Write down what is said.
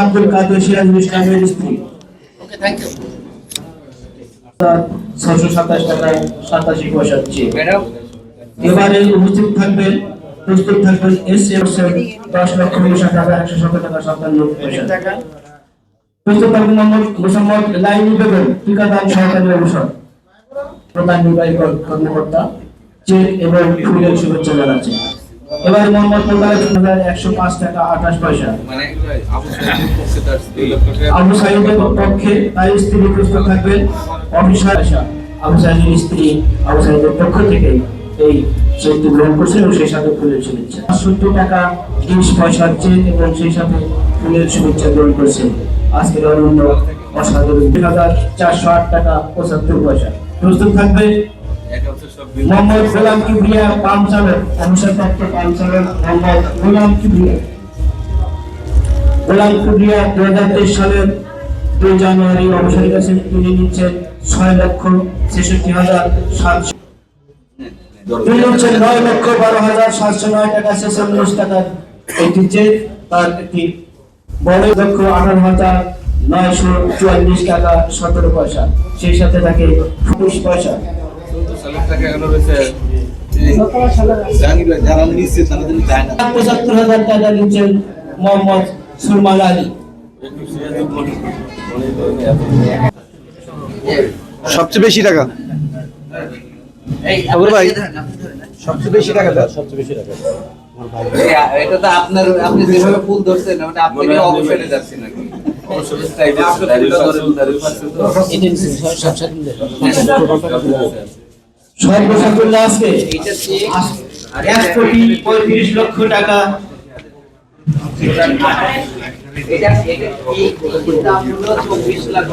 আব্দুল কাদের সিরাজুল ইসলামের স্ত্রী। Okay thank you ছশো সাতাশ টাকা সাতাশি পয়সা চেয়ে ম্যাডাম এবারে উপস্থিত থাকবেন প্রস্তুত থাকবেন এস এম দশ লক্ষ বিশ টাকা একশো সতেরো টাকা সাতান্ন পয়সা। প্রস্তুত থাকবেন মোহাম্মদ মোসাম্মদ লাইনি বেগম টিকাদান সহকারী অবসর প্রধান নির্বাহী কর্মকর্তা চেক এবং ফুলের শুভেচ্ছা জানাচ্ছে এবার মোহাম্মদ মোবারক হাজার একশো পাঁচ টাকা আঠাশ পয়সা। মানে আবু সাইদের পক্ষে তার স্ত্রী প্রস্তুত থাকবেন অফিসার। আশা আবু সাইদের স্ত্রী আবু সাইদের পক্ষ থেকে এই সেটি গ্রহণ করছেন এবং সেই সাথে ফুলের শুভেচ্ছা। সত্তর টাকা তিরিশ পয়সা চেক এবং সেই সাথে ফুলের শুভেচ্ছা গ্রহণ করছেন। আজকের অনন্য অসাধারণ। দুই হাজার চারশো আট টাকা পঁচাত্তর পয়সা। প্রস্তুত থাকবে মোহাম্মদ গোলাম কিবরিয়া অবসরপ্রাপ্ত পাম চালক মোহাম্মদ গোলাম কিবরিয়া। গোলাম কিবরিয়া দু হাজার তেইশ সালের দুই জানুয়ারি অবসরের কাছে তুলে নিচ্ছেন ছয় লক্ষ ছেষট্টি হাজার সাতশো সেই সাথে থাকে উনিশ পয়সা। পঁচাত্তর হাজার টাকা নিচ্ছেন মোহাম্মদ সুরমান আলী। সবচেয়ে বেশি টাকা? খবর ভাই। সবচেয়ে বেশি টাকা দাও সবচেয়ে বেশি টাকা এটা তো আপনার আপনি যেভাবে ফুল ধরছেন ওটা আপনি অবসরে যাচ্ছেন নাকি সর্বসাকুল্য আজকে এক কোটি পঁয়ত্রিশ লক্ষ টাকা। এটা চব্বিশ লাখ।